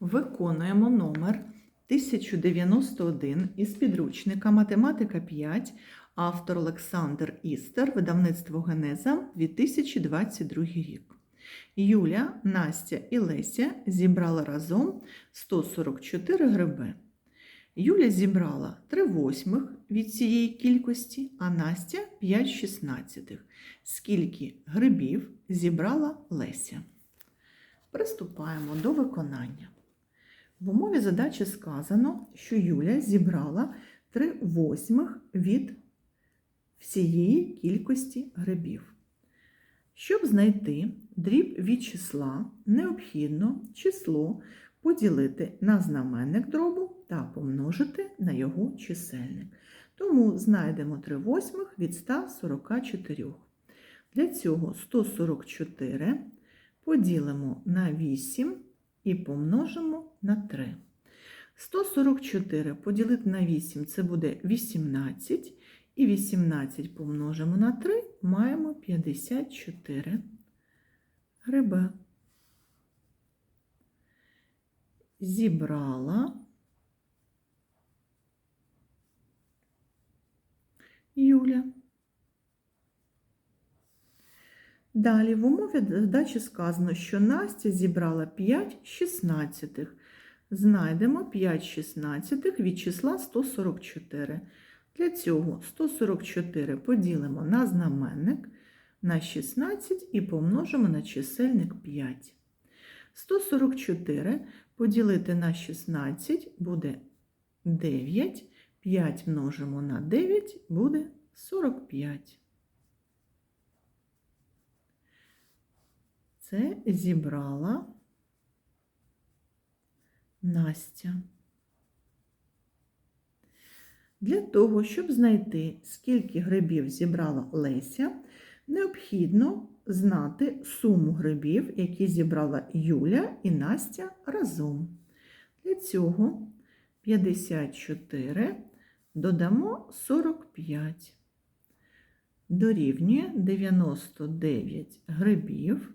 Виконуємо номер 1091 із підручника Математика 5, автор Олександр Істер, видавництво Генеза 2022 рік. Юля, Настя і Леся зібрали разом 144 гриби. Юля зібрала 3 восьмих від цієї кількості, а Настя 5 шістнадцятих. Скільки грибів зібрала Леся? Приступаємо до виконання. В умові задачі сказано, що Юля зібрала 3 восьмих від всієї кількості грибів. Щоб знайти дріб від числа, необхідно число поділити на знаменник дробу та помножити на його чисельник. Тому знайдемо 3 восьмих від 144. Для цього 144 поділимо на 8 і помножимо на 3. 144 поділити на 8 це буде 18, і 18 помножимо на 3, маємо 54 гриби. Зібрала Юля. Далі в умові задачі сказано, що Настя зібрала 5 шістнадцятих. Знайдемо 5 шістнадцятих від числа 144. Для цього 144 поділимо на знаменник на 16 і помножимо на чисельник 5. 144 поділити на 16 буде 9, 5 множимо на 9 буде 45. Це зібрала Настя. Для того, щоб знайти, скільки грибів зібрала Леся, необхідно знати суму грибів, які зібрала Юля і Настя разом. Для цього 54 додамо 45. Дорівнює 99 грибів.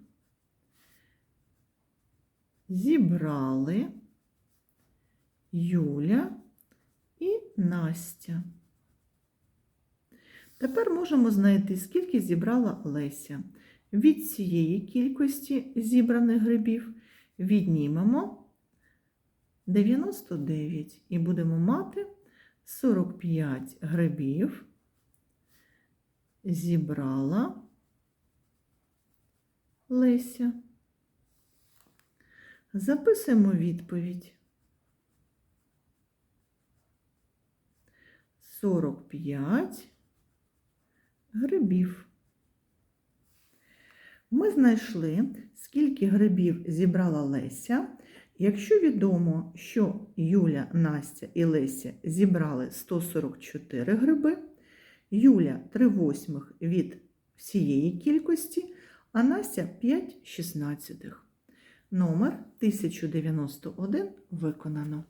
Зібрали Юля і Настя. Тепер можемо знайти, скільки зібрала Леся. Від цієї кількості зібраних грибів віднімемо 99 і будемо мати 45 грибів. Зібрала Леся. Записуємо відповідь. 45 грибів. Ми знайшли, скільки грибів зібрала Леся. Якщо відомо, що Юля, Настя і Леся зібрали 144 гриби, Юля 3 восьмих від всієї кількості, а Настя 5 шістнадцятих. Номер 1091 виконано.